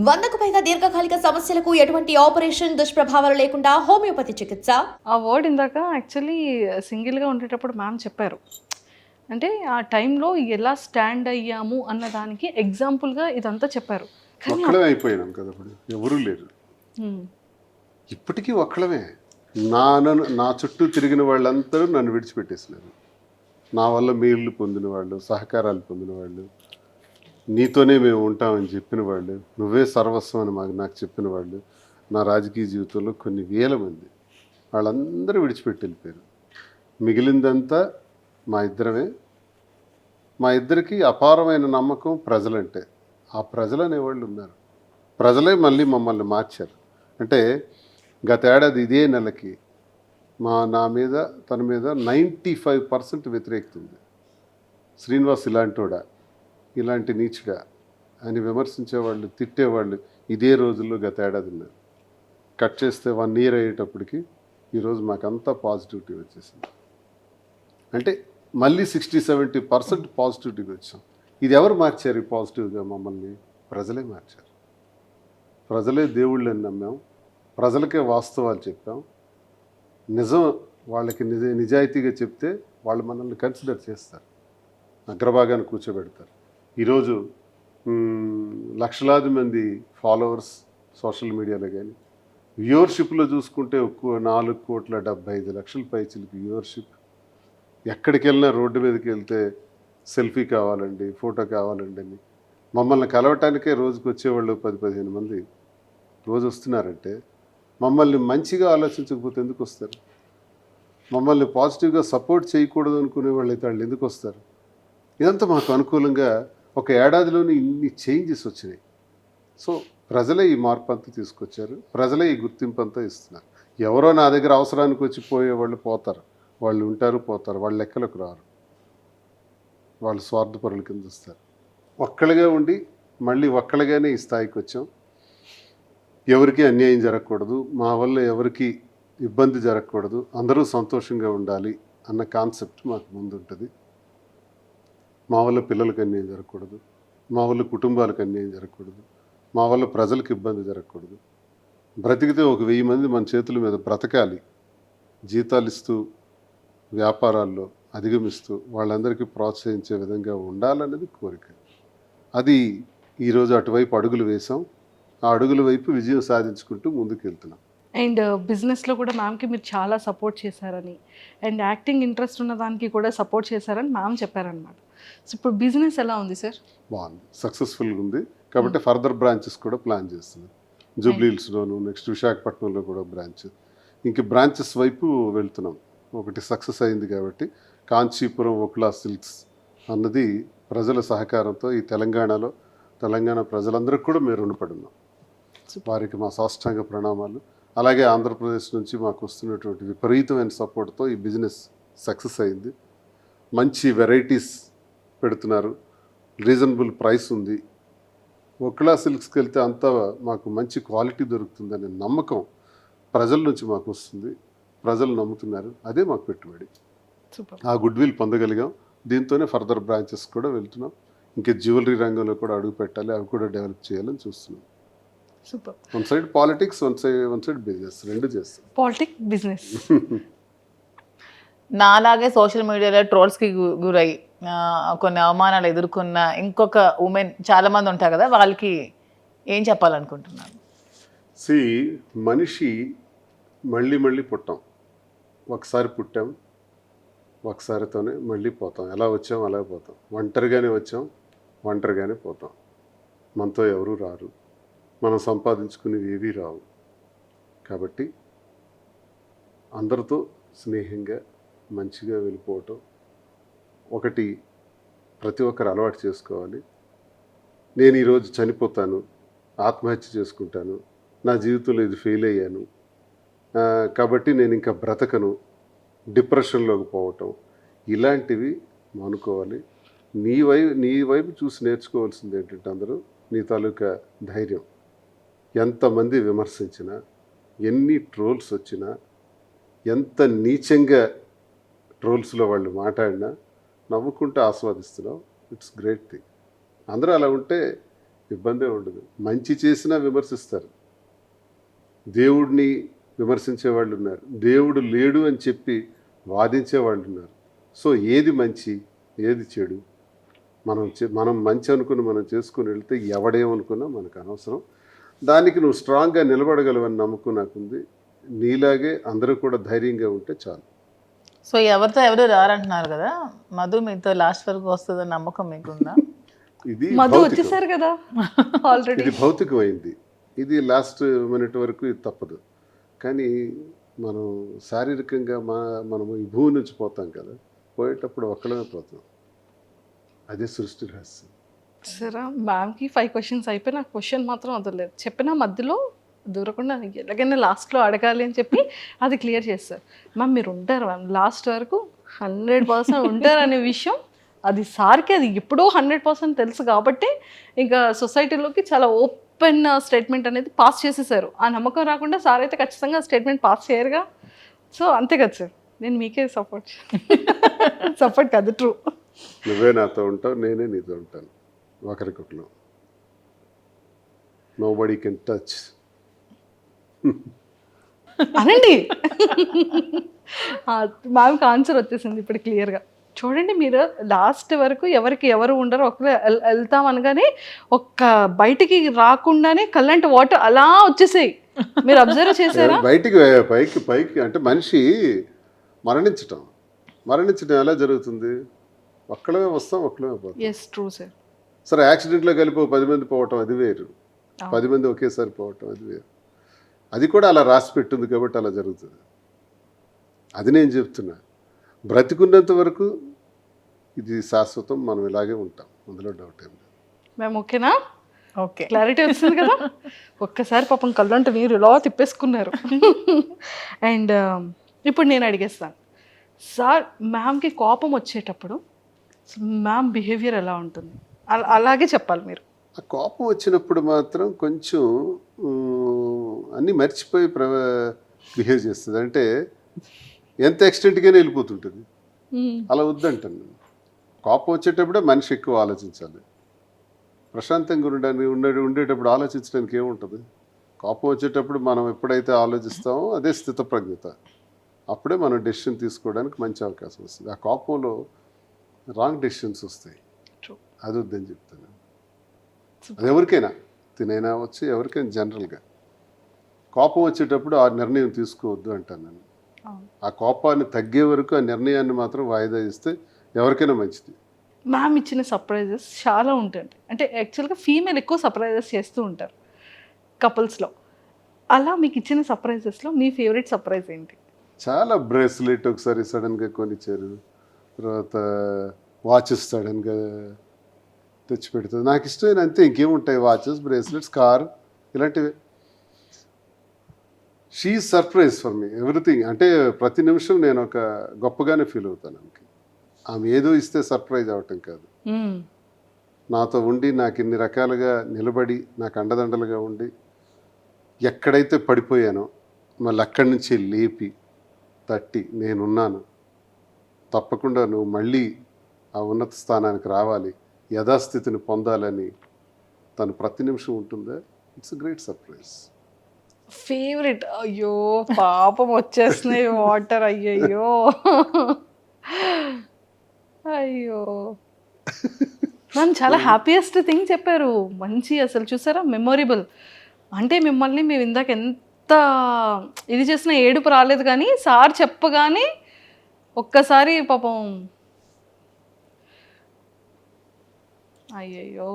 వందకు పైగా దీర్ఘకాలిక సమస్యలకు ఎటువంటి ఆపరేషన్ దుష్ప్రభావాలు లేకుండా హోమియోపతి చికిత్స? ఆ వర్డ్ ఇందాక యాక్చువల్లీ సింగిల్గా ఉండేటప్పుడు మ్యామ్ చెప్పారు. అంటే ఆ టైంలో ఎలా స్టాండ్ అయ్యాము అన్న దానికి ఎగ్జాంపుల్గా ఇదంతా చెప్పారు. ఒక్కడమే అయిపోయినాం కదా ఇప్పుడు. ఎవరూ లేరు. హ్మ్. ఇప్పటికీ ఒక్కడమే. నా నన్ను నా చుట్టూ తిరిగిన వాళ్ళందరూ నన్ను విడిచిపెట్టేసినారు. నా వల్ల మేళ్ళు పొందిన వాళ్ళు సహకారాలు పొందిన వాళ్ళు నీతోనే మేము ఉంటామని చెప్పిన వాళ్ళు నువ్వే సర్వస్వం అని మాకు నాకు చెప్పిన వాళ్ళు నా రాజకీయ జీవితంలో కొన్ని వేల మంది. వాళ్ళందరూ విడిచిపెట్టి వెళ్ళిపోయారు. మిగిలిందంతా మా ఇద్దరమే. మా ఇద్దరికి అపారమైన నమ్మకం ప్రజలంటే ఆ ప్రజలు అనేవాళ్ళు ఉన్నారు. ప్రజలే మళ్ళీ మమ్మల్ని మార్చారు. అంటే గతేడాది ఇదే నెలకి మా నా మీద తన మీద నైంటీ ఫైవ్ పర్సెంట్ వ్యతిరేకత ఉంది. శ్రీనివాస్ ఇలాంటోడా ఇలాంటి నీచుడా అని విమర్శించేవాళ్ళు తిట్టేవాళ్ళు ఇదే రోజుల్లో గత ఏడాది ఉన్నారు. కట్ చేస్తే వన్ ఇయర్ అయ్యేటప్పటికి ఈరోజు మాకంతా పాజిటివిటీ వచ్చేసింది. అంటే మళ్ళీ సిక్స్టీ సెవెంటీ పర్సెంట్ పాజిటివిటీకి వచ్చాం. ఇది ఎవరు మార్చారు ఈ పాజిటివ్గా మమ్మల్ని? ప్రజలే మార్చారు. ప్రజలే దేవుళ్ళని నమ్మాం. ప్రజలకే వాస్తవాలు చెప్పాం. నిజం వాళ్ళకి నిజ నిజాయితీగా చెప్తే వాళ్ళు మనల్ని కన్సిడర్ చేస్తారు. అగ్రభాగాన్ని కూర్చోబెడతారు. ఈరోజు లక్షలాది మంది ఫాలోవర్స్ సోషల్ మీడియాలో కానీ వ్యూవర్షిప్లో చూసుకుంటే ఎక్కువ నాలుగు కోట్ల డెబ్బై ఐదు లక్షల పైచిలకి వ్యూవర్షిప్. ఎక్కడికి వెళ్ళినా రోడ్డు మీదకి వెళ్తే సెల్ఫీ కావాలండి ఫోటో కావాలండి అని. మమ్మల్ని కలవటానికే రోజుకు వచ్చేవాళ్ళు పది పదిహేను మంది. రోజు వస్తున్నారంటే మమ్మల్ని మంచిగా ఆలోచించకపోతే ఎందుకు వస్తారు? మమ్మల్ని పాజిటివ్గా సపోర్ట్ చేయకూడదు అనుకునే వాళ్ళు అయితే వాళ్ళు ఎందుకు వస్తారు? ఇదంతా మాకు అనుకూలంగా ఒక ఏడాదిలోనే ఇన్ని చేంజెస్ వచ్చినాయి. సో ప్రజలే ఈ మార్పు అంతా తీసుకొచ్చారు. ప్రజలే ఈ గుర్తింపు అంతా ఇస్తున్నారు. ఎవరో నా దగ్గర అవసరానికి వచ్చి పోయే వాళ్ళు పోతారు. వాళ్ళు ఉంటారు పోతారు. వాళ్ళ లెక్కలకు రారు. వాళ్ళు స్వార్థపరుల కింద వస్తారు. ఒక్కళ్ళగా ఉండి మళ్ళీ ఒక్కళ్ళగానే ఈ స్థాయికి వచ్చాం. ఎవరికి అన్యాయం జరగకూడదు. మా వల్ల ఎవరికి ఇబ్బంది జరగకూడదు. అందరూ సంతోషంగా ఉండాలి అన్న కాన్సెప్ట్ మాకు ముందు ఉంటుంది మా వల్ల పిల్లలకు అన్యాయం జరగకూడదు. మా వల్ల కుటుంబాలకు అన్యాయం జరగకూడదు. మా వల్ల ప్రజలకు ఇబ్బంది జరగకూడదు. బ్రతికితే ఒక వెయ్యి మంది మన చేతుల మీద బ్రతకాలి. జీతాలు ఇస్తూ వ్యాపారాల్లో అధిగమిస్తూ వాళ్ళందరికీ ప్రోత్సహించే విధంగా ఉండాలన్నది కోరిక. అది ఈరోజు అటువైపు అడుగులు వేసాం ఆ అడుగుల వైపు విజయం సాధించుకుంటూ ముందుకెళ్తున్నాం. అండ్ బిజినెస్లో కూడా మ్యామ్కి మీరు చాలా సపోర్ట్ చేశారని అండ్ యాక్టింగ్ ఇంట్రెస్ట్ ఉన్న దానికి కూడా సపోర్ట్ చేశారని మ్యామ్ చెప్పారనమాట సో ఇప్పుడు బిజినెస్ ఎలా ఉంది సార్ బాగుంది. సక్సెస్ఫుల్గా ఉంది. కాబట్టి ఫర్దర్ బ్రాంచెస్ కూడా ప్లాన్ చేస్తున్నాం. జూబ్లీ హిల్స్లోను నెక్స్ట్ విశాఖపట్నంలో కూడా బ్రాంచ్ ఇంక బ్రాంచెస్ వైపు వెళ్తున్నాం. ఒకటి సక్సెస్ అయింది కాబట్టి కాంచీపురం ఒక్లా సిల్క్స్ అన్నది ప్రజల సహకారంతో ఈ తెలంగాణలో తెలంగాణ ప్రజలందరికీ కూడా మేము రుణపడి ఉన్నాం వారికి మా సాష్టాంగ ప్రణామాలు. అలాగే ఆంధ్రప్రదేశ్ నుంచి మాకు వస్తున్నటువంటి విపరీతమైన సపోర్ట్తో ఈ బిజినెస్ సక్సెస్ అయింది. మంచి వెరైటీస్ పెడుతున్నారు. రీజనబుల్ ప్రైస్ ఉంది. ఒక్లా సిల్క్స్కి వెళ్తే అంతా మాకు మంచి క్వాలిటీ దొరుకుతుందనే నమ్మకం ప్రజల నుంచి మాకు వస్తుంది. ప్రజలు నమ్ముతున్నారు. అదే మాకు పెట్టుబడి. సూపర్. ఆ గుడ్ విల్ పొందగలిగాం. దీంతోనే ఫర్దర్ బ్రాంచెస్ కూడా వెళ్తున్నాం. ఇంకా జ్యువెలరీ రంగంలో కూడా అడుగు పెట్టాలి. అవి కూడా డెవలప్ చేయాలని చూస్తున్నాం. Super. One side politics one side one side business. రెండు చేస్తాం. Politic business. నాలాగే సోషల్ మీడియాలో ట్రోల్స్కి గురై కొన్ని అవమానాలు ఎదుర్కొన్న ఇంకొక ఉమెన్ చాలామంది ఉంటారు కదా వాళ్ళకి ఏం చెప్పాలనుకుంటున్నాను సి మనిషి మళ్ళీ మళ్ళీ పుట్టాం. ఒకసారి పుట్టాం ఒకసారితోనే మళ్ళీ పోతాం. ఎలా వచ్చాం అలా పోతాం. ఒంటరిగానే వచ్చాం ఒంటరిగానే పోతాం. మనతో ఎవరూ రారు. మనం సంపాదించుకునేవి ఏవీ రావు. కాబట్టి అందరితో స్నేహంగా మంచిగా వెళ్ళిపోవటం ఒకటి ప్రతి ఒక్కరు అలవాటు చేసుకోవాలి. నేను ఈరోజు చనిపోతాను ఆత్మహత్య చేసుకుంటాను నా జీవితంలో ఇది ఫెయిల్ అయ్యాను కాబట్టి నేను ఇంకా బ్రతకను డిప్రెషన్లోకి పోవటం ఇలాంటివి మానుకోవాలి. నీ వైపు నీ వైపు చూసి నేర్చుకోవాల్సింది ఏంటంటే అందరూ నీ తాలూకా ధైర్యం. ఎంతమంది విమర్శించినా ఎన్ని ట్రోల్స్ వచ్చినా ఎంత నీచంగా ట్రోల్స్లో వాళ్ళు మాట్లాడినా నవ్వుకుంటూ ఆస్వాదిస్తున్నావు ఇట్స్ గ్రేట్ థింగ్ అందరూ అలా ఉంటే ఇబ్బందే ఉండదు. మంచి చేసినా విమర్శిస్తారు. దేవుడిని విమర్శించే వాళ్ళు ఉన్నారు. దేవుడు లేడు అని చెప్పి వాదించే వాళ్ళు ఉన్నారు. సో ఏది మంచి ఏది చెడు? మనం చే- మనం మంచి అనుకుని మనం చేసుకుని వెళ్తే ఎవడేమనుకున్నా మనకు అనవసరం. దానికి నువ్వు స్ట్రాంగ్గా నిలబడగలవని నమ్మకం నాకుంది. నీలాగే అందరూ కూడా ధైర్యంగా ఉంటే చాలు. సో ఎవరితో ఎవరు రారంటున్నారు కదా? మధు మీతో లాస్ట్ వరకు వస్తుందని నమ్మకం మీకుందా? ఇది మధు. వచ్చేసారు కదా ఆల్రెడీ ఇది భౌతికమైంది. ఇది లాస్ట్ మినిట్ వరకు ఇది తప్పదు. కానీ మనం శారీరకంగా మా మనము ఈ భూమి నుంచి పోతాం కదా పోయేటప్పుడు ఒక్కడమే పోతాం. అదే సృష్టి రహస్యం. సరే మ్యామ్కి ఫైవ్ క్వశ్చన్స్ అయిపోయి నాకు క్వశ్చన్ మాత్రం వదలలేదు. చెప్పిన మధ్యలో దూరకుండా ఎలాగైనా లాస్ట్లో అడగాలి అని చెప్పి అది క్లియర్ చేస్తారు. మ్యామ్ మీరు ఉంటారు? మ్యామ్ లాస్ట్ వరకు హండ్రెడ్ పర్సెంట్ ఉంటారు అనే విషయం అది సార్కి అది ఎప్పుడో హండ్రెడ్ పర్సెంట్ తెలుసు కాబట్టి ఇంకా సొసైటీలోకి చాలా ఓపెన్ స్టేట్మెంట్ అనేది పాస్ చేసేసారు. ఆ నమ్మకం రాకుండా సార్ అయితే ఖచ్చితంగా స్టేట్మెంట్ పాస్ చేయరుగా. సో అంతే కదా సార్. నేను మీకే సపోర్ట్ సపోర్ట్ కాదు ట్రూ. నువ్వే నాతో ఉంటావు నేనే నీతో ఉంటాను. ఒకరికొకరు. నో బడీ కెన్ టచ్ అనండి. మ్యామ్కి ఆన్సర్ వచ్చేసింది ఇప్పుడు క్లియర్గా చూడండి మీరు లాస్ట్ వరకు ఎవరికి ఎవరు ఉండరు ఒకరు వెళ్తాం అనగానే ఒక్క బయటికి రాకుండానే కల్లంటి వాటర్ అలా వచ్చేసాయి. మీరు అబ్జర్వ్ చేశారా? బయటికి పైకి పైకి అంటే మనిషి మరణించటం. మరణించడం ఎలా జరుగుతుంది? ఒక్కడమే వస్తాం ఒక్కడమే పోతాం. ఎస్ ట్రూ సార్ సరే యాక్సిడెంట్లో కలిపి పది మంది పోవటం అది వేరు. పది మంది ఒకేసారి పోవటం అది వేరు. అది కూడా అలా రాసి పెట్టింది కాబట్టి అలా జరుగుతుంది. అది నేను చెప్తున్నా. బ్రతికున్నంత వరకు ఇది శాశ్వతం మనం ఇలాగే ఉంటాం. అందులో డౌట్ ఏం లేదు. మేము ఓకేనా? ఓకే. క్లారిటీ వచ్చింది కదా? ఒక్కసారి పాపం కళ్ళంట నీరు ఇలా తిప్పేసుకున్నారు. అండ్ ఇప్పుడు నేను అడిగేస్తాను. సార్ మ్యామ్కి కోపం వచ్చేటప్పుడు మ్యామ్ బిహేవియర్ ఎలా ఉంటుంది? అలా- అలాగే చెప్పాలి మీరు. ఆ కోపం వచ్చినప్పుడు మాత్రం కొంచెం అన్నీ మర్చిపోయి ప్ర బిహేవ్ చేస్తుంది. అంటే ఎంత ఎక్స్టెంట్గానే వెళ్ళిపోతుంటుంది. అలా వద్దంటాను కోపం వచ్చేటప్పుడే మనిషి ఎక్కువ ఆలోచించాలి. ప్రశాంతంగా ఉండడానికి ఉండే ఉండేటప్పుడు ఆలోచించడానికి ఏముంటుంది? కోపం వచ్చేటప్పుడు మనం ఎప్పుడైతే ఆలోచిస్తామో అదే స్థితప్రజ్ఞత. అప్పుడే మనం డెసిషన్ తీసుకోవడానికి మంచి అవకాశం వస్తుంది. ఆ కోపంలో రాంగ్ డెసిషన్స్ వస్తాయి. అది వద్దని చెప్తాను. అది ఎవరికైనా తినైనా వచ్చి ఎవరికైనా జనరల్గా కోపం వచ్చేటప్పుడు ఆ నిర్ణయం తీసుకోవద్దు అంటాను నేను. ఆ కోపాన్ని తగ్గే వరకు ఆ నిర్ణయాన్ని మాత్రం వాయిదా ఇస్తే ఎవరికైనా మంచిది. మ్యామ్ ఇచ్చిన సర్ప్రైజెస్ చాలా ఉంటాయి అంటే యాక్చువల్గా ఫీమేల్ ఎక్కువ సర్ప్రైజెస్ చేస్తూ ఉంటారు కపుల్స్లో. అలా మీకు ఇచ్చిన సర్ప్రైజెస్లో మీ ఫేవరెట్ సర్ప్రైజ్ ఏంటి? చాలా బ్రేస్లెట్ ఒకసారి సడన్గా కొనిచ్చారు. తర్వాత వాచెస్ సడన్గా తెచ్చి పెడుతుంది నాకు ఇష్టమైన అంతే ఇంకేముంటాయి? వాచెస్ బ్రేస్లెట్స్ కార్ ఇలాంటివి. She surprise for me everything అంటే ప్రతి నిమిషం నేను ఒక గొప్పగానే ఫీల్ అవుతాను ఆమెకి. ఆమె ఏదో ఇస్తే సర్ప్రైజ్ అవటం కాదు. మ్మ్. నాతో ఉండి నాకు ఇన్ని రకాలుగా నిలబడి నాకు అండదండలుగా ఉండి ఎక్కడైతే పడిపోయానో మళ్ళీ అక్కడి నుంచి లేపి తట్టి నేనున్నాను. తప్పకుండా నువ్వు మళ్ళీ ఆ ఉన్నత స్థానానికి రావాలి. యథాస్థితిని పొందాలని తను ప్రతి నిమిషం ఉంటుందా? ఇట్స్ గ్రేట్ సర్ప్రైజ్ ఫేవరెట్ అయ్యో పాపం వచ్చేస్తున్నాయి వాటర్ అయ్యయ్యో. అయ్యో. మ్యామ్ చాలా హ్యాపీయెస్ట్ థింగ్ చెప్పారు. మంచి అసలు చూసారా? మెమొరబుల్ అంటే మిమ్మల్ని మేము ఇందాక ఎంత ఇది చేసిన ఏడుపు రాలేదు కానీ సార్ చెప్పగానే ఒక్కసారి పాపం అయ్యయ్యో.